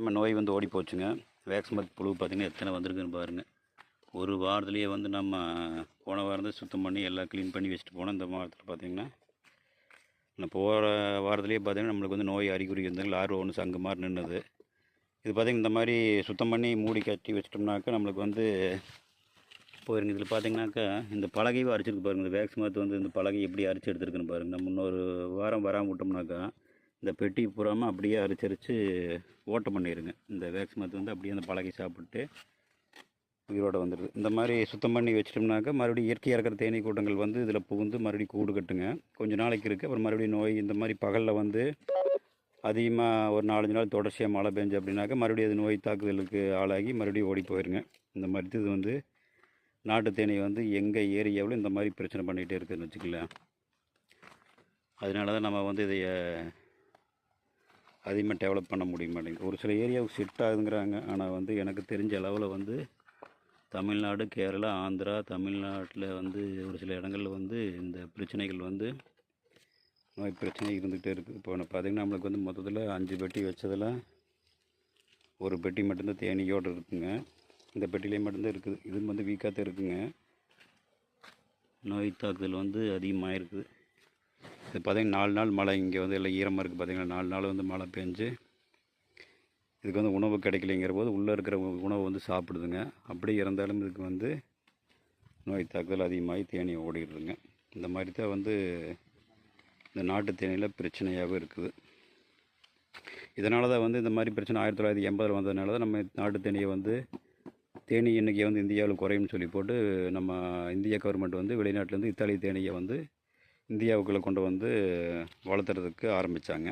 நம்ம நோய் வந்து ஓடி போச்சுங்க. வேக்சிமத் புழு பார்த்திங்கன்னா எத்தனை வந்திருக்குன்னு பாருங்கள் ஒரு வாரத்துலேயே வந்து நம்ம போன வாரம் தான் சுத்தம் பண்ணி எல்லாம் க்ளீன் பண்ணி வச்சுட்டு போனோம். இந்த வாரத்தில் பார்த்திங்கன்னா நான் போகிற வாரத்துலேயே பார்த்திங்கன்னா நம்மளுக்கு வந்து நோய் அறிகுறி இருந்தாலும் ஆர்வம் ஒன்று சங்கு மாதிரி நின்றுது இது பார்த்திங்கன்னா இந்த மாதிரி சுத்தம் பண்ணி மூடி கட்டி வச்சிட்டோம்னாக்கா நம்மளுக்கு வந்து போயிருங்க. இதில் பார்த்தீங்கன்னாக்கா இந்த பலகையும் அரிச்சிருக்கு பாருங்கள் இந்த வேக்ஸ் மரத்து வந்து இந்த பலகை எப்படி அரிச்சு எடுத்துருக்குன்னு பாருங்கள் நம்ம இன்னொரு வாரம் வராமல் விட்டோம்னாக்கா இந்த பெட்டி பூராமல் அப்படியே அரைச்சரித்து ஓட்டம் பண்ணிடுங்க இந்த வேக்ஸ் மருந்து வந்து அப்படியே அந்த பழகி சாப்பிட்டு உயிரோடு வந்துடுது இந்த மாதிரி சுத்தம் பண்ணி வச்சிட்டோம்னாக்கா மறுபடியும் இயற்கையாக இருக்கிற தேனீ கூட்டங்கள் வந்து இதில் புகுந்து மறுபடியும் கூடு கட்டுங்க. கொஞ்சம் நாளைக்கு இருக்குது அப்புறம் மறுபடியும் நோய் இந்த மாதிரி பகலில் வந்து அதிகமாக ஒரு நாலஞ்சு நாள் தொடர்ச்சியாக மழை பெஞ்சு அப்படின்னாக்கா மறுபடியும் அது நோய் தாக்குதலுக்கு ஆளாகி மறுபடியும் ஓடி போயிருங்க. இந்த மாதிரி இது வந்து நாட்டு தேனீ வந்து எங்கள் ஏரியாவில் இந்த மாதிரி பிரச்சனை பண்ணிகிட்டே இருக்குதுன்னு வச்சுக்கலாம் அதனால தான் நம்ம வந்து இதை அதிகமாக டெவலப் பண்ண முடிய மாட்டேங்குது. ஒரு சில ஏரியாவுக்கு செட் ஆகுதுங்கிறாங்க. ஆனால் வந்து எனக்கு தெரிஞ்ச அளவில் வந்து தமிழ்நாடு கேரளா ஆந்திரா தமிழ்நாட்டில் வந்து ஒரு சில இடங்களில் வந்து இந்த பிரச்சனைகள் வந்து நோய் பிரச்சனை இருந்துகிட்டே இருக்குது இப்போ பார்த்திங்கன்னா நம்மளுக்கு வந்து மொத்தத்தில் அஞ்சு பெட்டி வச்சதில் ஒரு பெட்டி மட்டும்தான் தேனீயோடு இருக்குங்க. இந்த பெட்டிலே மட்டும்தான் இருக்குது. இது வந்து வீக்காக தான் இருக்குங்க. நோய் தாக்குதல் வந்து அதிகமாக இருக்குது இது பார்த்திங்கன்னா நாலு நாள் மழை. இங்கே வந்து எல்லாம் ஈரமாக இருக்குது பார்த்திங்கன்னா நாலு நாள் வந்து மழை பெஞ்சு இதுக்கு வந்து உணவு கிடைக்கலைங்கிற போது உள்ளே இருக்கிற உ- உணவு வந்து சாப்பிடுதுங்க. அப்படி இருந்தாலும் இதுக்கு வந்து நோய் தாக்குதல் அதிகமாகி தேனி ஓடிடுதுங்க. இந்த மாதிரி தான் வந்து இந்த நாட்டு தேனியில் பிரச்சனையாகவே இருக்குது. இதனால தான் வந்து இந்த மாதிரி பிரச்சனை ஆயிரத்தி தொள்ளாயிரத்தி எண்பதில் வந்ததுனால தான் நம்ம நாட்டு தேனியை வந்து தேனி எண்ணிக்கை வந்து இந்தியாவில் குறையும்னு சொல்லி போட்டு நம்ம இந்திய கவர்மெண்ட் வந்து வெளிநாட்டிலேருந்து இத்தாலி தேனியை வந்து இந்தியாவுக்குள்ளே கொண்டு வந்து வளர்த்துறதுக்கு ஆரம்பித்தாங்க